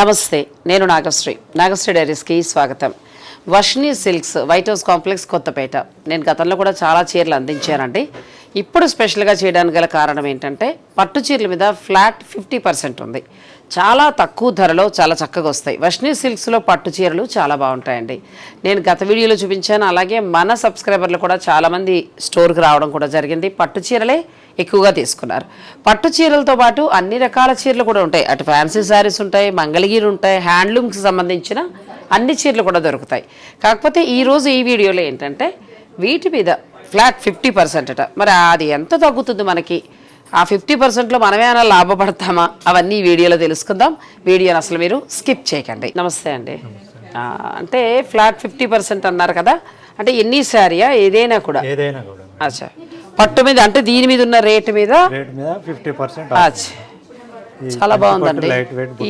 నమస్తే నేను నాగశ్రీ. నాగశ్రీ డైరీస్కి స్వాగతం. Varshini silks White House complex Kothapeta. నేను గతంలో కూడా చాలా చీరలు అందించానండి. ఇప్పుడు స్పెషల్గా చేయడానికి గల కారణం ఏంటంటే పట్టు చీరల మీద ఫ్లాట్ ఫిఫ్టీ పర్సెంట్ ఉంది. చాలా తక్కువ ధరలో చాలా చక్కగా వస్తాయి. వర్షిణి సిల్క్స్లో పట్టు చీరలు చాలా బాగుంటాయండి. నేను గత వీడియోలో చూపించాను. అలాగే మన సబ్స్క్రైబర్లు కూడా చాలామంది స్టోర్కి రావడం కూడా జరిగింది. పట్టు చీరలే ఎక్కువగా తీసుకున్నారు. పట్టు చీరలతో పాటు అన్ని రకాల చీరలు కూడా ఉంటాయి. అటు ఫ్యాన్సీ శారీస్ ఉంటాయి మంగళగిరి ఉంటాయి హ్యాండ్లూమ్కి సంబంధించిన అన్ని చీరలు కూడా దొరుకుతాయి. కాకపోతే ఈరోజు ఈ వీడియోలో ఏంటంటే వీటి మీద ఫ్లాట్ ఫిఫ్టీ పర్సెంట్ అట. మరి అది ఎంత తగ్గుతుంది మనకి? ఆ ఫిఫ్టీ పర్సెంట్లో మనమేమైనా లాభపడతామా? అవన్నీ ఈ వీడియోలో తెలుసుకుందాం. వీడియోని అసలు మీరు స్కిప్ చేయకండి. నమస్తే అండి. అంటే ఫ్లాట్ ఫిఫ్టీ పర్సెంట్ అన్నారు కదా. అంటే ఎన్ని శారీయా? ఏదైనా కూడా? ఏదైనా కూడా. అచ్చా. పట్టు మీద అంటే దీని మీద ఉన్న రేటు మీద రేట్ మీద ఫిఫ్టీ పర్సెంట్ అచ్చా. చాలా బాగుందండి.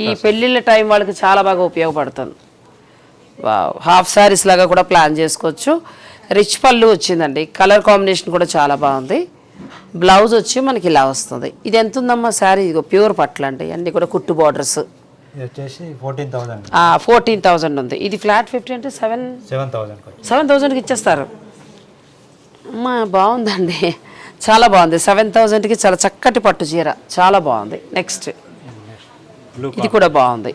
ఈ పెళ్ళిళ్ళ టైం వాళ్ళకి చాలా బాగా ఉపయోగపడుతుంది. వావ్. హాఫ్ శారీస్ లాగా కూడా ప్లాన్ చేసుకోవచ్చు. రిచ్ పళ్ళు వచ్చిందండి. కలర్ కాంబినేషన్ కూడా చాలా బాగుంది. బ్లౌజ్ వచ్చి మనకి ఇలా వస్తుంది. ఇది ఎంత ఉందమ్మా శారీ? ఇదిగో ప్యూర్ పట్లు అండి. అన్నీ కూడా కుట్టు బార్డర్స్ ఫోర్టీన్ థౌసండ్ ఉంది. ఇది ఫ్లాట్ ఫిఫ్టీ అంటే సెవెన్ సెవెన్ థౌసండ్ సెవెన్ థౌజండ్కి ఇచ్చేస్తారు. అమ్మా బాగుందండి. చాలా బాగుంది. సెవెన్ థౌజండ్కి చాలా చక్కటి పట్టు చీర. చాలా బాగుంది. నెక్స్ట్. ఇది కూడా బాగుంది.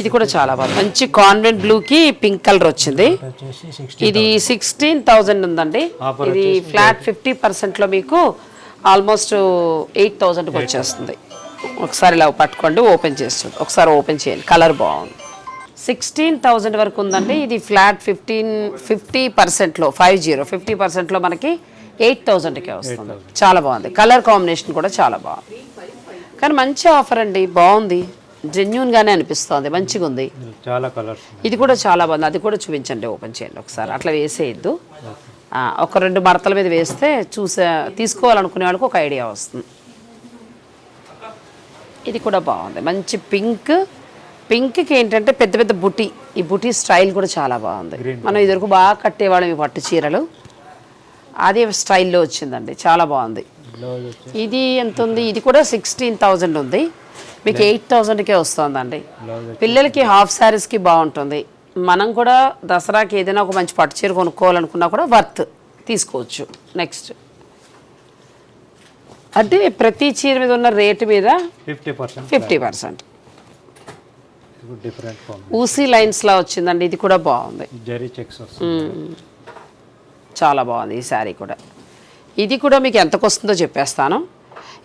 ఇది కూడా చాలా బాగుంది. మంచి కాన్వెంట్ బ్లూకి పింక్ కలర్ వచ్చింది. ఇది సిక్స్టీన్ థౌజండ్ ఉందండి. ఇది ఫ్లాట్ ఫిఫ్టీ పర్సెంట్లో మీకు ఆల్మోస్ట్ ఎయిట్ థౌజండ్కి వచ్చేస్తుంది. ఒకసారి ఇలా పట్టుకోండి ఓపెన్ చేసి చూడండి ఒకసారి ఓపెన్ చేయండి. కలర్ బాగుంది. సిక్స్టీన్ థౌజండ్ వరకు ఉందండి. ఇది ఫ్లాట్ ఫిఫ్టీన్ ఫిఫ్టీ పర్సెంట్లో ఫైవ్ జీరో ఫిఫ్టీ పర్సెంట్లో మనకి ఎయిట్ థౌజండ్కే వస్తుంది. చాలా బాగుంది. కలర్ కాంబినేషన్ కూడా చాలా బాగుంది. కానీ మంచి ఆఫర్ అండి. బాగుంది. జెన్యున్గానే అనిపిస్తోంది. మంచిగా ఉంది. చాలా కలర్స్ ఇది కూడా చాలా బాగుంది. అది కూడా చూపించండి ఓపెన్ చేయండి ఒకసారి. అట్లా వేసేయద్దు. ఒక రెండు మడతల మీద వేస్తే చూసే తీసుకోవాలనుకునే వాళ్ళకి ఒక ఐడియా వస్తుంది. ఇది కూడా బాగుంది. మంచి పింక్ పింక్కి ఏంటంటే పెద్ద పెద్ద బుటీ. ఈ బుటీ స్టైల్ కూడా చాలా బాగుంది. మనం ఇదివరకు బాగా కట్టేవాళ్ళం ఈ పట్టు చీరలు. అదే స్టైల్లో వచ్చిందండి. చాలా బాగుంది. ఇది ఎంత ఉంది? ఇది కూడా సిక్స్టీన్ థౌజండ్ ఉంది. మీకు ఎయిట్ థౌజండ్కే వస్తుందండి. పిల్లలకి హాఫ్ శారీస్కి బాగుంటుంది. మనం కూడా దసరాకి ఏదైనా ఒక మంచి పట్టు చీర కొనుక్కోవాలనుకున్నా కూడా వర్త్ తీసుకోవచ్చు. నెక్స్ట్. అంటే ప్రతి చీర మీద ఉన్న రేటు మీద ఫిఫ్టీ పర్సెంట్. Fifty percent. ఊసీ లైన్స్లా వచ్చిందండి ఇది కూడా బాగుంది. జరీ చెక్స్ చాలా బాగుంది ఈ శారీ కూడా. ఇది కూడా మీకు ఎంతకు వస్తుందో చెప్పేస్తాను.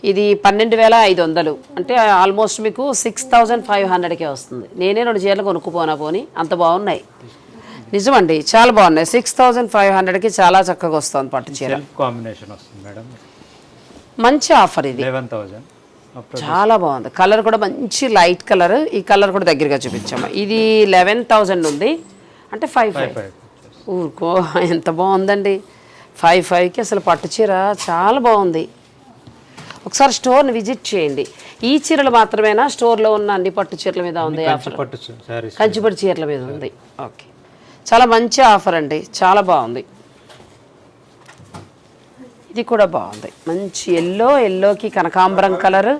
ఇది పన్నెండు వేల ఐదు వందలు. అంటే ఆల్మోస్ట్ మీకు సిక్స్ థౌజండ్ ఫైవ్ హండ్రెడ్కే వస్తుంది. నేనే రెండు చీరలు కొనుక్కుపోనా పోని అంత బాగున్నాయి. నిజమండి చాలా బాగున్నాయి. సిక్స్ థౌజండ్ ఫైవ్ హండ్రెడ్కి చాలా చక్కగా వస్తుంది పట్టు చీర. కాంబినేషన్ వస్తుంది మేడం. మంచి ఆఫర్ ఇది. లెవెన్ అప్పుడు చాలా బాగుంది. కలర్ కూడా మంచి లైట్ కలర్. ఈ కలర్ కూడా దగ్గరగా చూపించాము. ఇది లెవెన్ థౌజండ్ ఉంది. అంటే ఫైవ్ ఫైవ్ ఊరుకో ఎంత బాగుందండి. ఫైవ్ ఫైవ్కి అసలు పట్టు చీర చాలా బాగుంది. ఒకసారి స్టోర్ని విజిట్ చేయండి. ఈ చీరలు మాత్రమేనా? స్టోర్లో ఉన్న అన్ని పట్టు చీరల మీద ఉంది ఆఫర్ కంచిపట్టు చీరల మీద ఉంది. ఓకే చాలా మంచి ఆఫర్ అండి. చాలా బాగుంది. ఇది కూడా బాగుంది. మంచి ఎల్లో ఎల్లోకి కనకాంబరం కలర్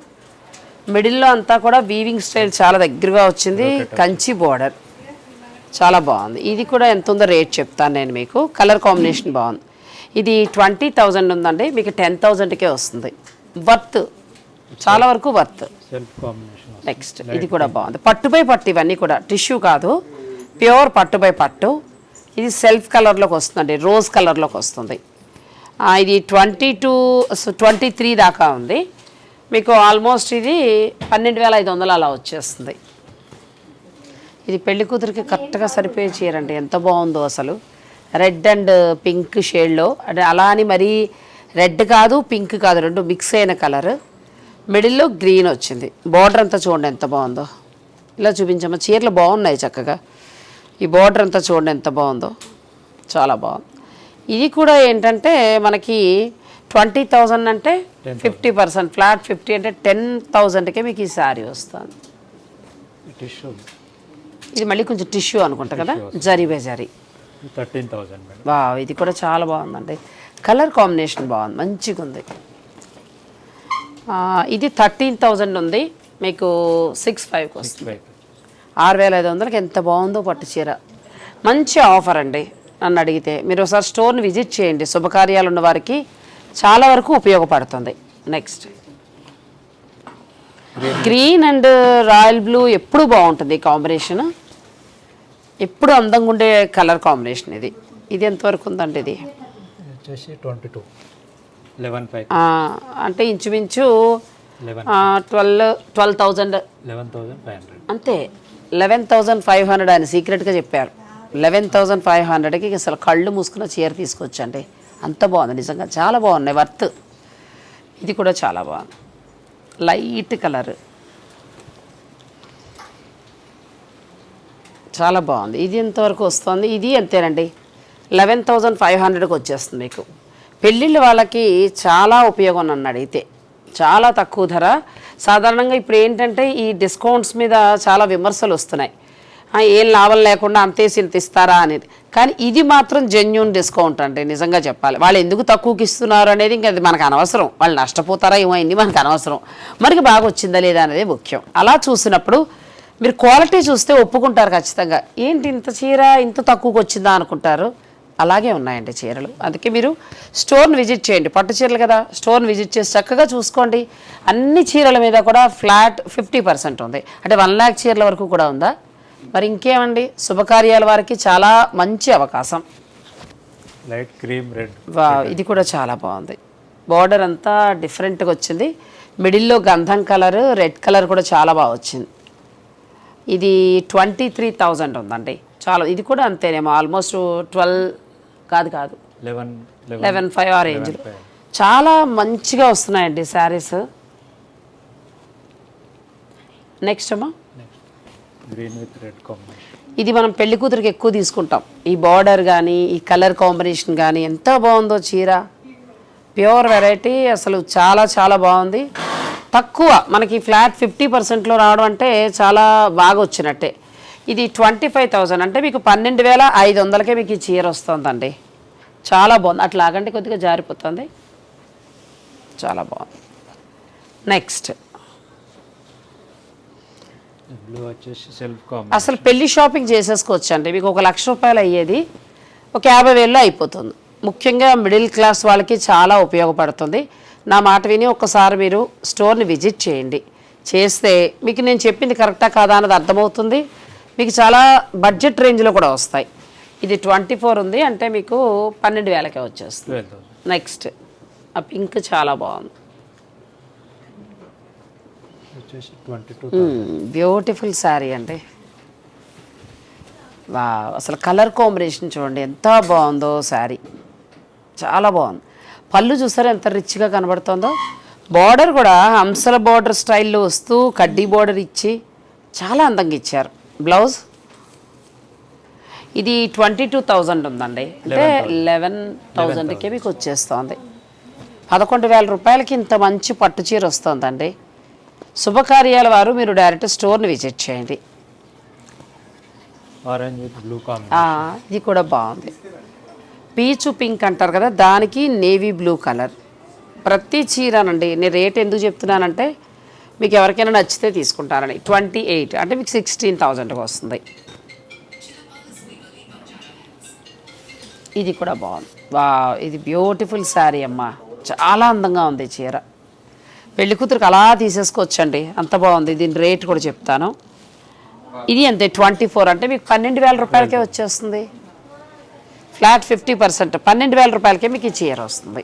మిడిల్లో అంతా కూడా వీవింగ్ స్టైల్ చాలా దగ్గరగా వచ్చింది. కంచి బోర్డర్ చాలా బాగుంది. ఇది కూడా ఎంత ఉందో రేట్ చెప్తాను నేను మీకు. కలర్ కాంబినేషన్ బాగుంది. ఇది ట్వంటీ థౌజండ్ ఉందండి. మీకు టెన్ థౌజండ్కే వస్తుంది. వర్త్ చాలా వరకు వర్త్ నెక్స్ట్ ఇది కూడా బాగుంది. పట్టుపై పట్టు ఇవన్నీ కూడా. టిష్యూ కాదు. ప్యూర్ పట్టుపై పట్టు. ఇది సెల్ఫ్ కలర్లోకి వస్తుందండి. రోజ్ కలర్లోకి వస్తుంది. ఇది ట్వంటీ టూ ట్వంటీ త్రీ దాకా ఉంది. మీకు ఆల్మోస్ట్ ఇది పన్నెండు వేల ఐదు వందలు అలా వచ్చేస్తుంది. ఇది పెళ్ళి కూతురికి కరెక్ట్గా సరిపోయే చీరండి. ఎంత బాగుందో అసలు. రెడ్ అండ్ పింక్ షేడ్లో. అంటే అలా అని మరీ రెడ్ కాదు పింక్ కాదు రెండు మిక్స్ అయిన కలర్. మిడిల్లో గ్రీన్ వచ్చింది. బార్డర్ అంతా చూడండి ఎంత బాగుందో. ఇలా చూపించమ్మా. చీరలు బాగున్నాయి చక్కగా. ఈ బార్డర్ అంతా చూడండి ఎంత బాగుందో. చాలా బాగుంది. ఇది కూడా ఏంటంటే మనకి ట్వంటీ థౌజండ్ అంటే ఫిఫ్టీ పర్సెంట్ ఫ్లాట్ ఫిఫ్టీ అంటే టెన్ థౌజండ్కే మీకు ఈ శారీ వస్తుంది. టిష్యూ. ఇది మళ్ళీ కొంచెం టిష్యూ అనుకుంటా కదా జరీ బై జరీ. థర్టీన్ వా ఇది కూడా చాలా బాగుందండి. కలర్ కాంబినేషన్ బాగుంది మంచిగా ఉంది. ఇది థర్టీన్ థౌజండ్ ఉంది మీకు సిక్స్ ఫైవ్కి వస్తుంది. ఆరు వేల ఐదు వందలకి ఎంత బాగుందో పట్టు చీర. మంచి ఆఫర్ అండి. నన్ను అడిగితే మీరు ఒకసారి స్టోర్ని విజిట్ చేయండి శుభకార్యాలు ఉన్న వారికి చాలా వరకు ఉపయోగపడుతుంది. Next green and royal blue ఎప్పుడు బాగుంటుంది కాంబినేషన్? ఎప్పుడు అందంగా ఉండే కలర్ కాంబినేషన్ ఇది. ఇది ఎంతవరకు ఉందండి ఇది? వచ్చేసి ట్వంటీ టూ. లెవెన్ ఫైవ్ ఆ, అంటే ఇంచుమించు twelve twelve thousand. Eleven thousand five hundred అంతే. లెవెన్ థౌజండ్ ఫైవ్ హండ్రెడ్ ఆయన సీక్రెట్గా చెప్పారు. లెవెన్ థౌజండ్ ఫైవ్ హండ్రెడ్కి అసలు కళ్ళు మూసుకున్న చీర తీసుకొచ్చండి. అంత బాగుంది నిజంగా చాలా బాగున్నాయి వర్త్. ఇది కూడా చాలా బాగుంది. Light colour. చాలా బాగుంది. ఇది ఎంతవరకు వస్తుంది? ఇది అంతేనండి. లెవెన్ థౌజండ్ ఫైవ్ హండ్రెడ్కి వచ్చేస్తుంది మీకు. పెళ్ళిళ్ళ వాళ్ళకి చాలా ఉపయోగం నన్ను అడిగితే. చాలా తక్కువ ధర. సాధారణంగా ఇప్పుడు ఏంటంటే ఈ డిస్కౌంట్స్ మీద చాలా విమర్శలు వస్తున్నాయి. ఏం లాభం లేకుండా అంతేసి ఇంత ఇస్తారా అనేది. కానీ ఇది మాత్రం జెన్యున్ డిస్కౌంట్ అంటే నిజంగా చెప్పాలి. వాళ్ళు ఎందుకు తక్కువకి ఇస్తున్నారు అనేది ఇంకా అది మనకు అనవసరం. వాళ్ళు నష్టపోతారా ఏమో అయింది మనకు అనవసరం. మనకి బాగా వచ్చిందా లేదా అనేది ముఖ్యం. అలా చూసినప్పుడు మీరు క్వాలిటీ చూస్తే ఒప్పుకుంటారు ఖచ్చితంగా. ఏంటి ఇంత చీర ఇంత తక్కువకి వచ్చిందా అనుకుంటారు? అలాగే ఉన్నాయండి చీరలు. అందుకే మీరు స్టోర్ని విజిట్ చేయండి. పట్టు చీరలు కదా స్టోర్ని విజిట్ చేసి చక్కగా చూసుకోండి. అన్ని చీరల మీద కూడా ఫ్లాట్ ఫిఫ్టీ పర్సెంట్ ఉంది. అంటే వన్ ల్యాక్ చీరల వరకు కూడా ఉందా? మరి ఇంకేమండి? శుభకార్యాల వారికి చాలా మంచి అవకాశం. లైట్ క్రీమ్ రెడ్ ఇది కూడా చాలా బాగుంది. బార్డర్ అంతా డిఫరెంట్గా వచ్చింది. మిడిల్లో గంధం కలర్ రెడ్ కలర్ కూడా చాలా బాగా వచ్చింది. ఇది ట్వంటీ త్రీ థౌజండ్ ఉందండి. చాలా ఇది కూడా అంతేనేమో ఆల్మోస్ట్ ట్వెల్వ్ కాదు కాదు. Eleven eleven. లెవెన్ ఫైవ్ ఆ రేంజ్ చాలా మంచిగా వస్తున్నాయండి శారీస్. నెక్స్ట్ అమ్మా. గ్రీన్ విత్ రెడ్ కాంబినేషన్ ఇది మనం పెళ్ళి కూతురికి ఎక్కువ తీసుకుంటాం. ఈ బార్డర్ కానీ ఈ కలర్ కాంబినేషన్ కానీ ఎంత బాగుందో చీర. ప్యూర్ వెరైటీ అసలు చాలా చాలా బాగుంది. తక్కువ మనకి ఫ్లాట్ ఫిఫ్టీ పర్సెంట్లో రావడం అంటే చాలా బాగా వచ్చినట్టే. ఇది ట్వంటీ ఫైవ్ థౌజండ్ అంటే మీకు పన్నెండు వేల ఐదు వందలకే మీకు ఈ చీర వస్తుందండి. చాలా బాగుంది. అట్లాగంటే కొద్దిగా జారిపోతుంది. చాలా బాగుంది. నెక్స్ట్ బ్లూ వచ్చేసి సెల్ఫ్ కాంబినేషన్ అసలు పెళ్ళి షాపింగ్ చేసేసుకోవచ్చు అండి మీకు ఒక లక్ష రూపాయలు అయ్యేది ఒక యాభై వేల్లో అయిపోతుంది. ముఖ్యంగా మిడిల్ క్లాస్ వాళ్ళకి చాలా ఉపయోగపడుతుంది. నా మాట విని ఒక్కసారి మీరు స్టోర్ని విజిట్ చేయండి. చేస్తే మీకు నేను చెప్పింది కరెక్టా కాదా అన్నది అర్థమవుతుంది. మీకు చాలా బడ్జెట్ రేంజ్లో కూడా వస్తాయి. ఇది ట్వంటీ ఫోర్ ఉంది అంటే మీకు పన్నెండు వేలకే వచ్చేస్తుంది. నెక్స్ట్ ఆ పింక్ చాలా బాగుంది. వచ్చేసి ట్వంటీ టూ బ్యూటిఫుల్ శారీ అండి. వా అసలు కలర్ కాంబినేషన్ చూడండి ఎంత బాగుందో శారీ చాలా బాగుంది. పళ్ళు చూసారా ఎంత రిచ్గా కనబడుతుందో? బార్డర్ కూడా హంసల బార్డర్ స్టైల్లో వస్తూ కడ్డీ బార్డర్ ఇచ్చి చాలా అందంగా ఇచ్చారు. బ్లౌజ్ ఇది ట్వంటీ టూ థౌజండ్ ఉందండి. అంటే లెవెన్ థౌజండ్కి మీకు వచ్చేస్తుంది. పదకొండు వేల రూపాయలకి ఇంత మంచి పట్టు చీర వస్తుందండి. శుభకార్యాల వారు మీరు డైరెక్ట్ స్టోర్ని విజిట్ చేయండి. ఇది కూడా బాగుంది. పీచు పింక్ అంటారు కదా దానికి నేవీ బ్లూ కలర్. ప్రతి చీరనండి నేను రేట్ ఎందుకు చెప్తున్నానంటే మీకు ఎవరికైనా నచ్చితే తీసుకుంటారని ట్వంటీ ఎయిట్ అంటే మీకు సిక్స్టీన్ థౌజండ్కి వస్తుంది. ఇది కూడా బాగుంది. వా ఇది బ్యూటిఫుల్ శారీ అమ్మ. చాలా అందంగా ఉంది చీర. పెళ్ళి కూతురికి అలా తీసేసుకోవచ్చండి. అంత బాగుంది. దీని రేట్ కూడా చెప్తాను. ఇది అంతే ట్వంటీ ఫోర్ అంటే మీకు పన్నెండు వేల రూపాయలకే వచ్చేస్తుంది. Flat fifty percent. పన్నెండు వేల రూపాయలకే మీకు ఈ చీర వస్తుంది.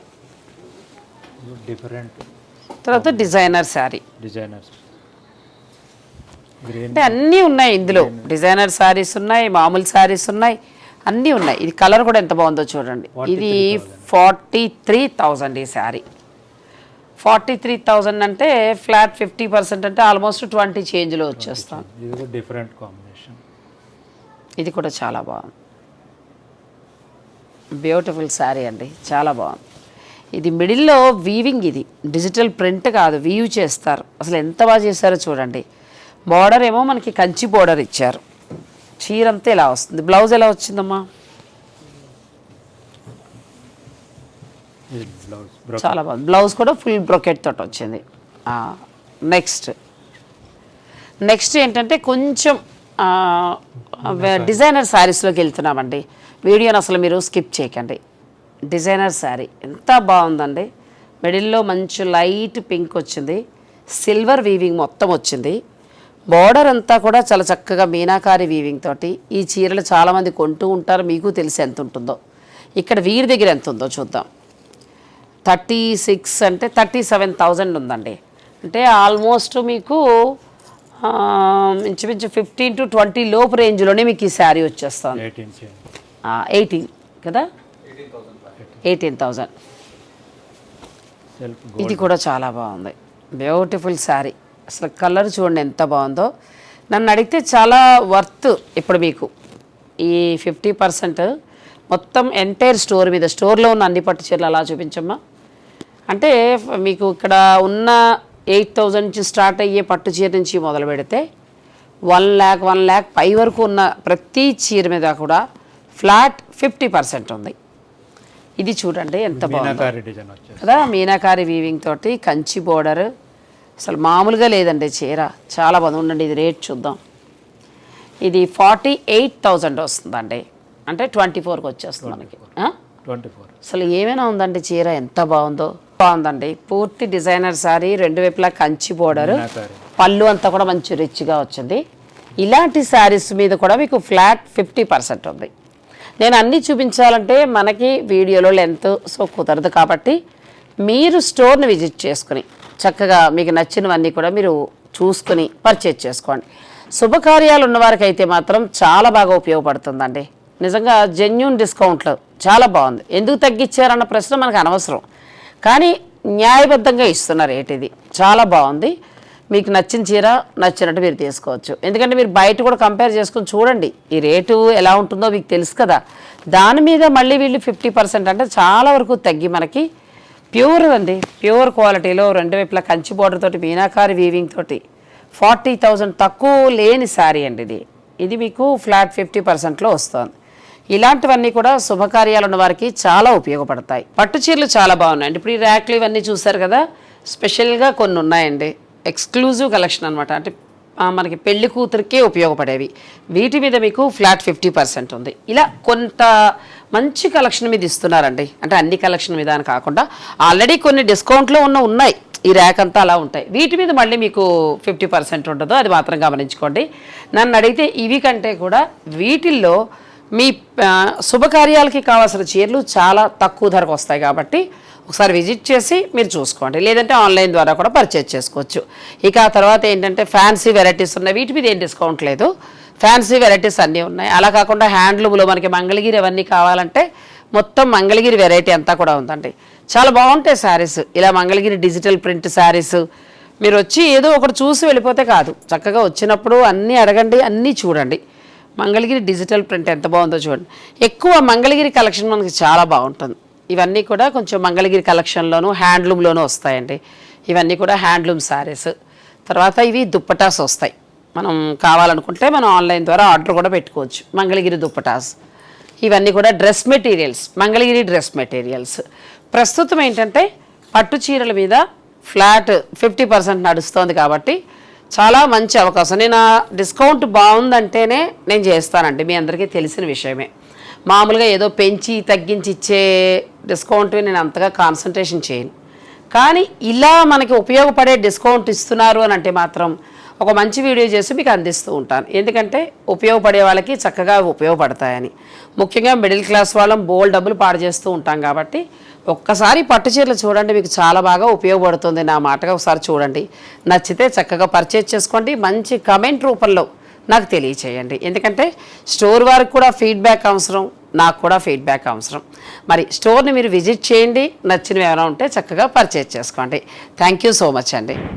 డిఫరెంట్. తర్వాత డిజైనర్ శారీ. డిజైనర్స్ గ్రీన్ అంటే అన్నీ ఉన్నాయి ఇందులో. డిజైనర్ శారీస్ ఉన్నాయి మామూలు శారీస్ ఉన్నాయి అన్నీ ఉన్నాయి. ఇది కలర్ కూడా ఎంత బాగుందో చూడండి. ఇది ఫార్టీ త్రీ థౌజండ్ ఈ శారీ. ఫార్టీ త్రీ థౌజండ్ అంటే ఫ్లాట్ ఫిఫ్టీ పర్సెంట్ అంటే ఆల్మోస్ట్ ట్వంటీ చేంజ్లో వచ్చేస్తాం. ఇది డిఫరెంట్ కాంబినేషన్. ఇది కూడా చాలా బాగుంది. బ్యూటిఫుల్ శారీ అండి. చాలా బాగుంది. ఇది మిడిల్లో వీవింగ్ ఇది. డిజిటల్ ప్రింట్ కాదు వీవ్ చేస్తారు. అసలు ఎంత బాగా చేశారో చూడండి. బార్డర్ ఏమో మనకి కంచి బార్డర్ ఇచ్చారు. చీర అంతా ఇలా వస్తుంది. బ్లౌజ్ ఎలా వచ్చిందమ్మా ఇది బ్లౌజ్ బ్రో చాలా బాగుంది. బ్లౌజ్ కూడా ఫుల్ బ్రొకెట్ తోటి వచ్చింది. నెక్స్ట్. నెక్స్ట్ ఏంటంటే కొంచెం డిజైనర్ శారీస్లోకి వెళ్తున్నామండి. వీడియోని అసలు మీరు స్కిప్ చేయకండి. డిజైనర్ శారీ ఎంత బాగుందండి. మిడిల్లో మంచి లైట్ పింక్ వచ్చింది. సిల్వర్ వీవింగ్ మొత్తం వచ్చింది. బార్డర్ అంతా కూడా చాలా చక్కగా మీనాకారి వీవింగ్ తోటి ఈ చీరలు చాలామంది కొంటూ ఉంటారు. మీకు తెలిసి ఎంత ఉంటుందో. ఇక్కడ వీరి దగ్గర ఎంత ఉందో చూద్దాం. థర్టీ సిక్స్ అంటే థర్టీ సెవెన్ థౌజండ్ ఉందండి. అంటే ఆల్మోస్ట్ మీకు ఇంచుమించు ఫిఫ్టీన్ టు ట్వంటీ లోపు రేంజ్లోనే మీకు ఈ శారీ వచ్చేస్తుంది. ఎయిటీన్ కదా? Eighteen thousand. ఇది కూడా చాలా బాగుంది. బ్యూటిఫుల్ శారీ. అసలు కలర్ చూడండి ఎంత బాగుందో. నన్ను అడిగితే చాలా వర్త్ ఇప్పుడు మీకు. ఈ ఫిఫ్టీ పర్సెంట్ మొత్తం ఎంటైర్ స్టోర్ మీద స్టోర్లో ఉన్న అన్ని పట్టు చీరలు అలా చూపించమ్మా. అంటే మీకు ఇక్కడ ఉన్న ఎయిట్ థౌజండ్ నుంచి స్టార్ట్ అయ్యే పట్టు చీర నుంచి మొదలు పెడితే వన్ ల్యాక్ వన్ ల్యాక్ పై వరకు ఉన్న ప్రతి చీర మీద కూడా ఫ్లాట్ ఫిఫ్టీ పర్సెంట్ ఉంది. ఇది చూడండి ఎంత బాగుంది. కదా మీనాకారి వీవింగ్ తోటి కంచి బోర్డర్ అసలు మామూలుగా లేదండి చీర. చాలా బాగుంది. ఉండండి ఇది రేట్ చూద్దాం. ఇది ఫార్టీ ఎయిట్ థౌజండ్ వస్తుందండి. అంటే ట్వంటీ ఫోర్కి వచ్చేస్తుంది మనకి? Twenty four. అసలు ఏమైనా ఉందండి చీర? ఎంత బాగుందో. బాగుందండి. పూర్తి డిజైనర్ సారీ రెండు వైపులా కంచి బోర్డర్. పళ్ళు అంతా కూడా మంచి రిచ్గా వచ్చింది. ఇలాంటి శారీస్ మీద కూడా మీకు ఫ్లాట్ ఫిఫ్టీ పర్సెంట్ ఉంది. నేను అన్నీ చూపించాలంటే మనకి వీడియోలో లెంత్ సో కుదరదు కాబట్టి మీరు స్టోర్ని విజిట్ చేసుకుని చక్కగా మీకు నచ్చినవన్నీ కూడా మీరు చూసుకుని పర్చేజ్ చేసుకోండి. శుభకార్యాలు ఉన్నవారికి అయితే మాత్రం చాలా బాగా ఉపయోగపడుతుందండి. నిజంగా జెన్యున్ డిస్కౌంట్లు చాలా బాగుంది. ఎందుకు తగ్గించారన్న ప్రశ్న మనకు అనవసరం. కానీ న్యాయబద్ధంగా ఇస్తున్నారు రేట్ ఇది చాలా బాగుంది. మీకు నచ్చిన చీర నచ్చినట్టు మీరు తీసుకోవచ్చు. ఎందుకంటే మీరు బయట కూడా కంపేర్ చేసుకొని చూడండి. ఈ రేటు ఎలా ఉంటుందో మీకు తెలుసు కదా. దాని మీద మళ్ళీ వీళ్ళు ఫిఫ్టీ పర్సెంట్ అంటే చాలా వరకు తగ్గి మనకి ప్యూర్ అండి. ప్యూర్ క్వాలిటీలో రెండు వైపులా కంచి బోర్డర్ తోటి మీనాకారి వీవింగ్ తోటి ఫార్టీ థౌజండ్ తక్కువ లేని శారీ అండి ఇది. ఇది మీకు ఫ్లాట్ ఫిఫ్టీ పర్సెంట్లో వస్తుంది. ఇలాంటివన్నీ కూడా శుభకార్యాలు ఉన్న వారికి చాలా ఉపయోగపడతాయి. పట్టు చీరలు చాలా బాగున్నాయండి ఇప్పుడు ఈ ర్యాక్లు ఇవన్నీ చూసారు కదా స్పెషల్గా కొన్ని ఉన్నాయండి. ఎక్స్క్లూజివ్ కలెక్షన్ అనమాట అంటే మనకి పెళ్ళి కూతురికే ఉపయోగపడేవి. వీటి మీద మీకు ఫ్లాట్ ఫిఫ్టీ పర్సెంట్ ఉంది. ఇలా కొంత మంచి కలెక్షన్ మీద ఇస్తున్నారండి. అంటే అన్ని కలెక్షన్ మీద అని కాకుండా ఆల్రెడీ కొన్ని డిస్కౌంట్లో ఉన్న ఉన్నాయి. ఈ ర్యాక్ అంతా అలా ఉంటాయి. వీటి మీద మళ్ళీ మీకు ఫిఫ్టీ పర్సెంట్ ఉండదు అది మాత్రం గమనించుకోండి. నన్ను అడిగితే ఇవి కంటే కూడా వీటిల్లో మీ శుభకార్యాలకి కావాల్సిన చీరలు చాలా తక్కువ ధరకు వస్తాయి కాబట్టి ఒకసారి విజిట్ చేసి మీరు చూసుకోండి. లేదంటే ఆన్లైన్ ద్వారా కూడా పర్చేజ్ చేసుకోవచ్చు. ఇక ఆ తర్వాత ఏంటంటే ఫ్యాన్సీ వెరైటీస్ ఉన్నాయి. వీటి మీద ఏం డిస్కౌంట్ లేదు. ఫ్యాన్సీ వెరైటీస్ అన్నీ ఉన్నాయి. అలా కాకుండా హ్యాండ్లూమ్లో మనకి మంగళగిరి అవన్నీ కావాలంటే మొత్తం మంగళగిరి వెరైటీ అంతా కూడా ఉందండి. చాలా బాగుంటాయి శారీస్. ఇలా మంగళగిరి డిజిటల్ ప్రింట్ శారీస్. మీరు వచ్చి ఏదో ఒకటి చూసి వెళ్ళిపోతే కాదు. చక్కగా వచ్చినప్పుడు అన్నీ అడగండి అన్నీ చూడండి. మంగళగిరి డిజిటల్ ప్రింట్ ఎంత బాగుందో చూడండి. ఎక్కువ మంగళగిరి కలెక్షన్ మనకి చాలా బాగుంటుంది. ఇవన్నీ కూడా కొంచెం మంగళగిరి కలెక్షన్లోను హ్యాండ్లూమ్లోనూ వస్తాయండి. ఇవన్నీ కూడా హ్యాండ్లూమ్ శారీస్ తర్వాత ఇవి దుప్పటాస్ వస్తాయి. మనం కావాలనుకుంటే మనం ఆన్లైన్ ద్వారా ఆర్డర్ కూడా పెట్టుకోవచ్చు. మంగళగిరి దుప్పటాస్. ఇవన్నీ కూడా dress materials. Mangalagiri dress materials. ప్రస్తుతం ఏంటంటే పట్టు చీరల మీద ఫ్లాట్ ఫిఫ్టీ పర్సెంట్ నడుస్తోంది కాబట్టి చాలా మంచి అవకాశం. నేను డిస్కౌంట్ బాగుందంటేనే నేను చేస్తానండి. మీ అందరికీ తెలిసిన విషయమే. మామూలుగా ఏదో పెంచి తగ్గించి ఇచ్చే డిస్కౌంట్ నేను అంతగా కాన్సన్ట్రేషన్ చేయను. కానీ ఇలా మనకి ఉపయోగపడే డిస్కౌంట్ ఇస్తున్నారు అని అంటే మాత్రం ఒక మంచి వీడియో చేసి మీకు అందిస్తూ ఉంటాను. ఎందుకంటే ఉపయోగపడే వాళ్ళకి చక్కగా ఉపయోగపడతాయని. ముఖ్యంగా మిడిల్ క్లాస్ వాళ్ళం బోల్ డబ్బులు పాడు చేస్తూ ఉంటాం కాబట్టి ఒక్కసారి పట్టు చీరలు చూడండి మీకు చాలా బాగా ఉపయోగపడుతుంది నా మాటగా ఒకసారి చూడండి. నచ్చితే చక్కగా పర్చేజ్ చేసుకోండి. మంచి కమెంట్ రూపంలో నాకు తెలియచేయండి. ఎందుకంటే స్టోర్ వారికి కూడా ఫీడ్బ్యాక్ అవసరం. నాకు కూడా ఫీడ్బ్యాక్ అవసరం. మరి స్టోర్ని మీరు విజిట్ చేయండి. నచ్చినవి ఏమైనా ఉంటే చక్కగా పర్చేజ్ చేసుకోండి. థ్యాంక్ యూ సో మచ్ అండి.